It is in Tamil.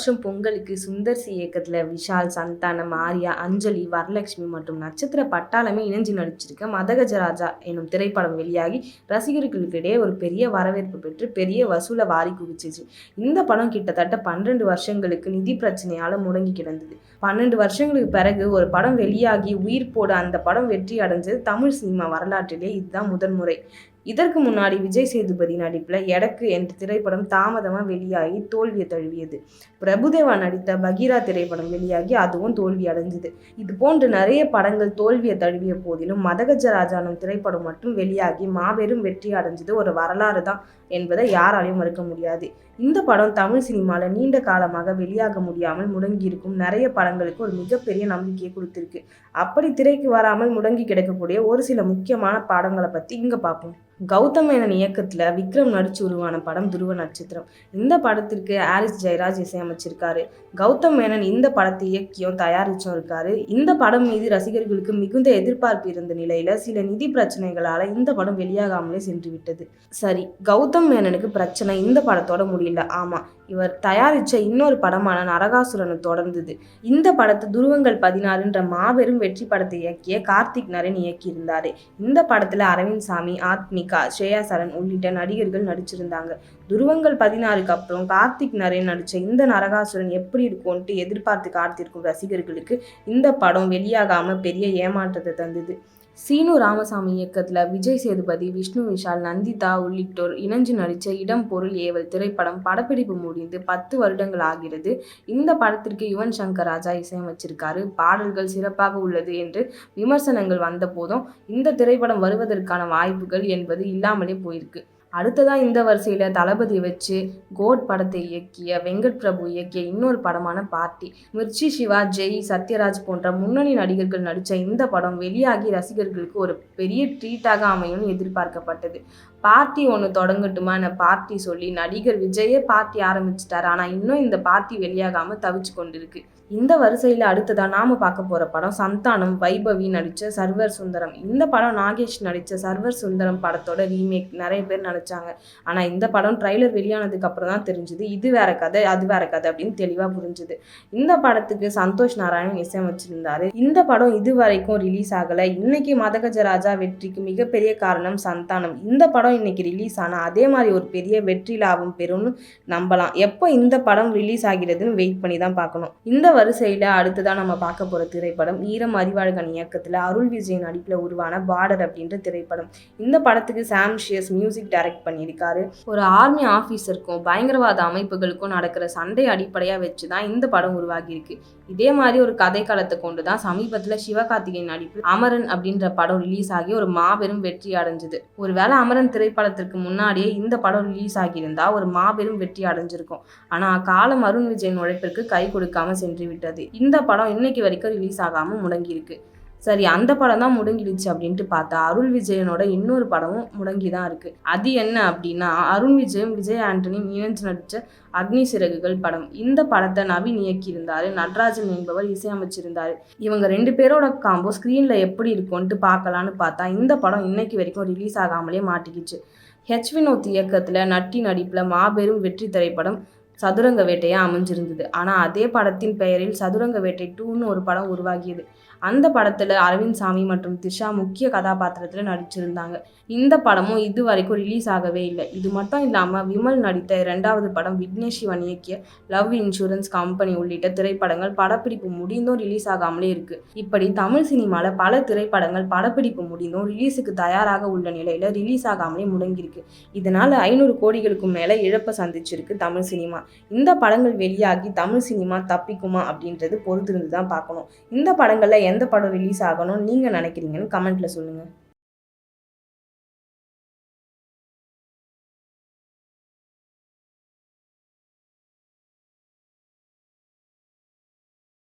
வருஷம் பொங்கலுக்கு சுந்தர் சி இயக்கத்தில் விஷால் சந்தானம் ஆர்யா அஞ்சலி வரலட்சுமி மற்றும் நட்சத்திர பட்டாளமே இணைஞ்சு நடிச்சிருக்க மதகஜராஜா எனும் திரைப்படம் வெளியாகி ரசிகர்களுக்கிடையே ஒரு பெரிய வரவேற்பு பெற்று பெரிய வசூலை வாரி குவிச்சிச்சு. இந்த படம் கிட்டத்தட்ட பன்னெண்டு வருஷங்களுக்கு நிதி பிரச்சனையால் முடங்கி கிடந்தது. பன்னெண்டு வருஷங்களுக்கு பிறகு ஒரு படம் வெளியாகி உயிர் போட அந்த படம் வெற்றி அடைஞ்சது தமிழ் சினிமா வரலாற்றிலே இதுதான் முதன்முறை. இதற்கு முன்னாடி விஜய் சேதுபதி நடிப்பில் எடக்கு என்ற திரைப்படம் தாமதமாக வெளியாகி தோல்வியை தழுவியது. பிரபுதேவா நடித்த பகீரா திரைப்படம் வெளியாகி அதுவும் தோல்வி அடைஞ்சது. இது போன்று நிறைய படங்கள் தோல்வியை தழுவிய போதிலும் மதகஜராஜானம் திரைப்படம் மட்டும் வெளியாகி மாபெரும் வெற்றி அடைஞ்சது ஒரு வரலாறு தான் என்பதை யாராலையும் மறுக்க முடியாது. இந்த படம் தமிழ் சினிமாவில் நீண்ட காலமாக வெளியாக முடியாமல் முடங்கியிருக்கும். நிறைய படங்களுக்கு ஒரு மிகப்பெரிய நம்பிக்கையை கொடுத்துருக்கு. அப்படி திரைக்கு வராமல் முடங்கி கிடக்கக்கூடிய ஒரு சில முக்கியமான படங்களை பற்றி இங்கே பார்ப்போம். கௌதம் மேனன் இயக்கத்தில் விக்ரம் நடிச்சு உருவான படம் துருவ நட்சத்திரம். இந்த படத்திற்கு ஆரிஸ் ஜெயராஜ் இசையமைச்சிருக்காரு. கௌதம் மேனன் இந்த படத்தை இயக்கியும் தயாரிச்சும் இருக்காரு. இந்த படம் மீது ரசிகர்களுக்கு மிகுந்த எதிர்பார்ப்பு இருந்த நிலையில சில நிதி பிரச்சனைகளால இந்த படம் வெளியாகாமலே சென்று விட்டது சரி கௌதம் மேனனுக்கு பிரச்சனை இந்த படத்தோட முடியல. ஆமாம் இவர் தயாரித்த இன்னொரு படமான நரகாசுரனை தொடர்ந்தது. இந்த படத்தை துருவங்கள் பதினாறுன்ற மாபெரும் வெற்றி படத்தை இயக்கிய கார்த்திக் நரன் இயக்கியிருந்தார். இந்த படத்தில் அரவிந்த் சாமி ஆத்மிகா ஸ்ரேயா சரண் உள்ளிட்ட நடிகர்கள் நடிச்சிருந்தாங்க. துருவங்கள் பதினாறுக்கு அப்புறம் கார்த்திக் நரேன் நடித்த இந்த நரகாசுரன் எப்படி இருக்கும்ன்ட்டு எதிர்பார்த்து காத்திருக்கும் ரசிகர்களுக்கு இந்த படம் வெளியாகாமல் பெரிய ஏமாற்றத்தை தந்தது. சீனு ராமசாமி இயக்கத்தில் விஜய் சேதுபதி விஷ்ணு விஷால் நந்திதா உள்ளிட்டோர் இணைஞ்சு நடித்த இடம் பொருள் ஏவல் திரைப்படம் படப்பிடிப்பு முடிந்து பத்து வருடங்கள் ஆகிறது. இந்த படத்திற்கு யுவன் சங்கர் ராஜா இசையமைச்சிருக்காரு. பாடல்கள் சிறப்பாக உள்ளது என்று விமர்சனங்கள் வந்த போதும் இந்த திரைப்படம் வருவதற்கான வாய்ப்புகள் என்பது இல்லாமலே போயிருக்கு. அடுத்ததாக இந்த வரிசையில் தளபதி வச்சு கோட் படத்தை இயக்கிய வெங்கட் பிரபு இயக்கிய இன்னொரு படமான பார்ட்டி. மிர்ச்சி சிவா ஜெய் சத்யராஜ் போன்ற முன்னணி நடிகர்கள் நடித்த இந்த படம் வெளியாகி ரசிகர்களுக்கு ஒரு பெரிய ட்ரீட்டாக அமையும்னு எதிர்பார்க்கப்பட்டது. பார்ட்டி ஒன்று தொடங்கட்டுமா என பார்ட்டி சொல்லி நடிகர் விஜயே பார்ட்டி ஆரம்பிச்சிட்டார். ஆனால் இன்னும் இந்த பார்ட்டி வெளியாகாமல் தவிச்சு கொண்டிருக்கு. இந்த வரிசையில் அடுத்ததாக நாம் பார்க்க போகிற படம் சந்தானம் வைபவி நடித்த சர்வர் சுந்தரம். இந்த படம் நாகேஷ் நடித்த சர்வர் சுந்தரம் படத்தோட ரீமேக் நிறைய பேர் வச்சாங்க. ஆனால் இந்த படம் ட்ரைலர் வெளியானதுக்கு அப்புறம் தான் தெரிஞ்சுது இது வேற கதை அது வேற கதை அப்படின்னு தெளிவாக புரிஞ்சுது. இந்த படத்துக்கு சந்தோஷ் நாராயணன் இசையமைச்சிருந்தாரு இந்த படம் இது வரைக்கும் ரிலீஸ் ஆகலை. இன்னைக்கு மதகஜராஜா வெற்றிக்கு மிகப்பெரிய காரணம் சந்தானம். இந்த படம் இன்னைக்கு ரிலீஸ் ஆனால் அதே மாதிரி ஒரு பெரிய வெற்றி லாபம் பெறும்னு நம்பலாம். எப்போ இந்த படம் ரிலீஸ் ஆகிறதுன்னு வெயிட் பண்ணி தான் பார்க்கணும். இந்த வரிசையில் அடுத்ததாக நம்ம பார்க்க போகிற திரைப்படம் ஈரம் அறிவாழ்கன் இயக்கத்தில் அருள் விஜய் நடிப்பில் உருவான பார்டர் அப்படின்ற திரைப்படம். இந்த படத்துக்கு சாம் ஷியஸ் மியூசிக் டைரக்ட் பண்ணியிருக்காரு. ஒரு ஆர்மி ஆஃபீஸருக்கும் பயங்கரவாத அமைப்புகளுக்கும் நடக்கிற சண்டை அடிப்படையாக வச்சு தான் இந்த படம் உருவாகியிருக்கு. இதே மாதிரி ஒரு கதை காலத்தை கொண்டு தான் சமீபத்தில் சிவகார்த்திகேயன் நடிப்பு அமரன் அப்படின்ற படம் ரிலீஸ் ஆகி ஒரு மாபெரும் வெற்றி அடைஞ்சது. ஒருவேளை அமரன் திரைப்படத்திற்கு முன்னாடியே இந்த படம் ரிலீஸ் ஆகியிருந்தா ஒரு மாபெரும் வெற்றி அடைஞ்சிருக்கும். ஆனால் காலம் அருண் விஜயின் உழைப்பிற்கு கை கொடுக்காம சென்று விட்டது இந்த படம் இன்னைக்கு வரைக்கும் ரிலீஸ் ஆகாமல் முடங்கியிருக்கு. சரி அந்த படம் தான் முடங்கிடுச்சு அப்படின்ட்டு பார்த்தா அருள் விஜயனோட இன்னொரு படமும் முடங்கி தான் இருக்கு. அது என்ன அப்படின்னா அருண் விஜயும் விஜய் ஆண்டனியும் இணைஞ்சு நடித்த அக்னி சிறகுகள் படம். இந்த படத்தை நவீன் இயக்கியிருந்தாரு நடராஜன் என்பவர் இசையமைச்சிருந்தாரு. இவங்க ரெண்டு பேரோட காம்போ ஸ்க்ரீன்ல எப்படி இருக்கும்ன்ட்டு பார்க்கலான்னு பார்த்தா இந்த படம் இன்னைக்கு வரைக்கும் ரிலீஸ் ஆகாமலே மாட்டிக்கிச்சு. ஹெச் வினோத் இயக்கத்தில் நட்டி நடிப்பில் மாபெரும் வெற்றி திரைப்படம் சதுரங்க வேட்டையாக அமைஞ்சிருந்தது. ஆனால் அதே படத்தின் பெயரில் சதுரங்க வேட்டை டூன்னு ஒரு படம் உருவாகியது. அந்த படத்தில் அரவிந்த் சாமி மற்றும் திஷா முக்கிய கதாபாத்திரத்தில் நடிச்சிருந்தாங்க. இந்த படமும் இது வரைக்கும் ரிலீஸ் ஆகவே இல்லை. இது மட்டும் இல்லாமல் விமல் நடித்த இரண்டாவது படம் விக்னேஷ் சிவன் இயக்கிய லவ் இன்சூரன்ஸ் கம்பெனி உள்ளிட்ட திரைப்படங்கள் படப்பிடிப்பு முடிந்தும் ரிலீஸ் ஆகாமலே இருக்கு. இப்படி தமிழ் சினிமாவில் பல திரைப்படங்கள் படப்பிடிப்பு முடிந்தும் ரிலீஸுக்கு தயாராக உள்ள நிலையில் ரிலீஸ் ஆகாமலே முடங்கியிருக்கு. இதனால் ஐநூறு கோடிகளுக்கும் மேலே இழப்பை சந்திச்சிருக்கு தமிழ் சினிமா. இந்த படங்கள் வெளியாகி தமிழ் சினிமா தப்பிக்குமா அப்படின்றது பொறுத்திருந்து தான் பார்க்கணும். இந்த படங்களில் எந்த படம் ரிலீஸ் ஆகணும் நீங்கள் நினைக்கிறீங்கன்னு கமெண்ட்டில் சொல்லுங்கள்